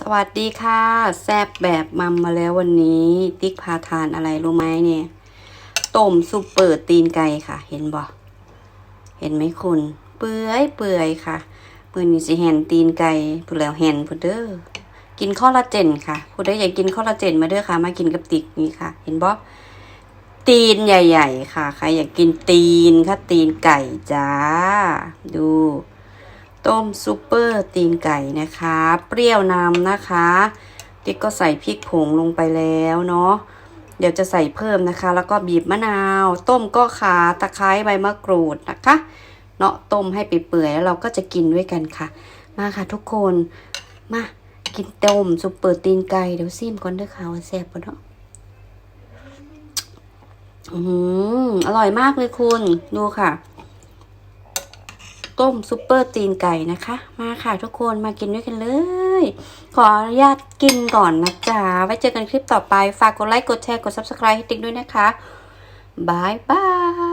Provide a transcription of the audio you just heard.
สวัสดีค่ะ แซบแบบมัมมาแล้ววันนี้ ติ๊กพาทานอะไรรู้ไหมเนี่ยต้มซุปเปอร์ตีนไก่ค่ะ เห็นบ่เห็นไหมคุณ เปื่อยเปื่อยค่ะมื่อนี้สิแหนตีนไก่ผู้แล้วแหนผู้เด้อกินคอลลาเจนค่ะผู้ใดอยากกินคอลลาเจนมาเด้อค่ะ มากินกับติ๊กนี่ค่ะ เห็นบ่ตีนใหญ่ ๆ ค่ะ ใครอยากกินตีนค่ะตีนไก่จ้า ดู ต้มซุปเปอร์ตีนไก่นะคะ เปรี้ยวนำนะคะติ๊กก็ใส่พริกผงลงไปแล้วเนาะเดี๋ยวจะใส่เพิ่มนะคะ แล้วก็บีบมะนาว ต้มก็ขาตะไคร้ใบมะกรูดนะคะ เนาะต้มให้เปื่อยแล้วเราก็จะกินด้วยกันค่ะ มาค่ะทุกคนมากินต้มซุปเปอร์ตีนไก่เดี๋ยวซิมก่อนเด้อค่ะว่าแซ่บปะเนาะอืมอร่อยมากเลยคุณ ดูค่ะ ต้มซุปเปอร์ตีนไก่นะคะ มาค่ะทุกคนมากินด้วยกันเลย ขออนุญาตกินก่อนนะจ๊ะ ไว้เจอกันคลิปต่อไป ฝากกดไลค์ กดแชร์ กด subscribe ให้ติ๊กด้วยนะคะบายบาย